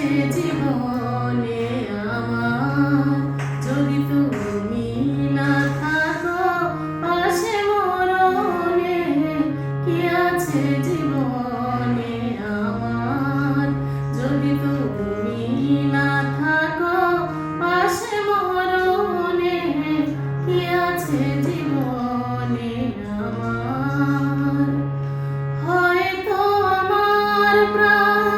আছে জীবনে আমার। যদি তুমি না থাকো, পাশে মরণে কি আছে জীবনে আমার? যদি তুমি না থাকো, পাশে মরণে কি আছে জীবনে আমার? হয়তো আমার প্রাণ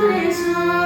Jesus.